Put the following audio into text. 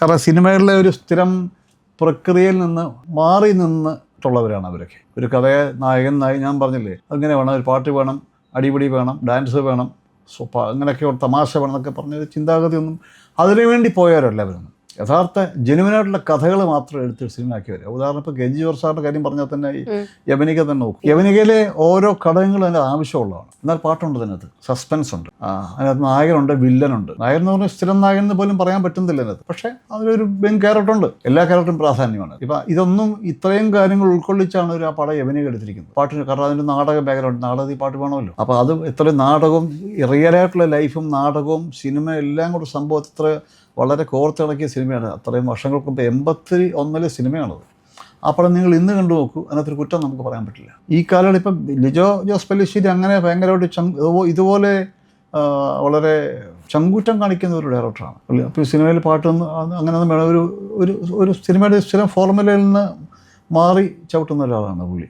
കാരണം സിനിമകളിലെ ഒരു സ്ഥിരം പ്രക്രിയയിൽ നിന്ന് മാറി നിന്നിട്ടുള്ളവരാണ് അവരൊക്കെ. ഒരു കഥയെ നായകൻ നായി ഞാൻ പറഞ്ഞില്ലേ അങ്ങനെ വേണം ഒരു പാട്ട് വേണം അടിപിടി വേണം ഡാൻസ് വേണം സ്വപ്പ അങ്ങനെയൊക്കെ ഒരു തമാശ വേണം എന്നൊക്കെ പറഞ്ഞ ചിന്താഗതിയൊന്നും അതിനു വേണ്ടി പോയവരല്ല അവരൊന്നും. യഥാർത്ഥ ജെനുവിനായിട്ടുള്ള കഥകൾ മാത്രം എടുത്ത് സിനിമയാക്കി വരിക. ഉദാഹരണം ഇപ്പോൾ കെ ജി ജോർജ് സാറിന്റെ കാര്യം പറഞ്ഞാൽ തന്നെ ഈ യവനിക തന്നെ നോക്കും. യവനികയിലെ ഓരോ ഘടകങ്ങളും അതിന്റെ ആവശ്യമുള്ളതാണ്. എന്നാൽ പാട്ടുണ്ട് അതിനകത്ത്. സസ്പെൻസ് ഉണ്ട്. ആ അതിനകത്ത് നായകനുണ്ട് വില്ലനുണ്ട്. നായകൻ എന്ന് പറഞ്ഞാൽ സ്ഥിരം നായകൻ എന്ന് പോലും പറയാൻ പറ്റുന്നില്ല അതിനകത്ത്. പക്ഷേ അതിലൊരു മെയിൻ ക്യാരക്ടർ ഉണ്ട്. എല്ലാ ക്യാരക്ടറും പ്രാധാന്യമാണ്. ഇപ്പം ഇതൊന്നും ഇത്രയും കാര്യങ്ങൾ ഉൾക്കൊള്ളിച്ചാണ് ഒരു ആ പടം യവനിക എടുത്തിരിക്കുന്നത്. പാട്ടിന് കാരണം അതിന്റെ നാടക ബാക്ക്ഗ്രൗണ്ട് നാടകത്തിൽ പാട്ട് വേണമല്ലോ. അപ്പോൾ അത് ഇത്രയും നാടകവും റിയലായിട്ടുള്ള ലൈഫും നാടകവും സിനിമ എല്ലാം കൂടെ സംഭവം ഇത്ര വളരെ കോർത്തിണക്കിയ സിനിമയാണ്. അത്രയും വർഷങ്ങൾക്ക് മുമ്പ് എൺപത്തി ഒന്നിലെ സിനിമയാണത്. ആ പടം നിങ്ങൾ ഇന്ന് കണ്ടു നോക്കൂ. അതിനകത്തൊരു കുറ്റം നമുക്ക് പറയാൻ പറ്റില്ല. ഈ കാലയളവിൽ ഇപ്പം ലിജോ ജോസ് പല്ലിശ്ശേരി അങ്ങനെ ഭയങ്കരമായിട്ട് ചങ് ഇതുപോലെ വളരെ ചങ്കൂറ്റം കാണിക്കുന്ന ഒരു ഡയറക്ടറാണ് അപ്പോൾ ഈ സിനിമയിൽ പാട്ടൊന്നും അങ്ങനെയൊന്നും വേണം. ഒരു ഒരു ഒരു സിനിമയുടെ സ്ഥിരം ഫോർമുലയിൽ നിന്ന് മാറി ചവിട്ടുന്ന ഒരാളാണ് പുള്ളി.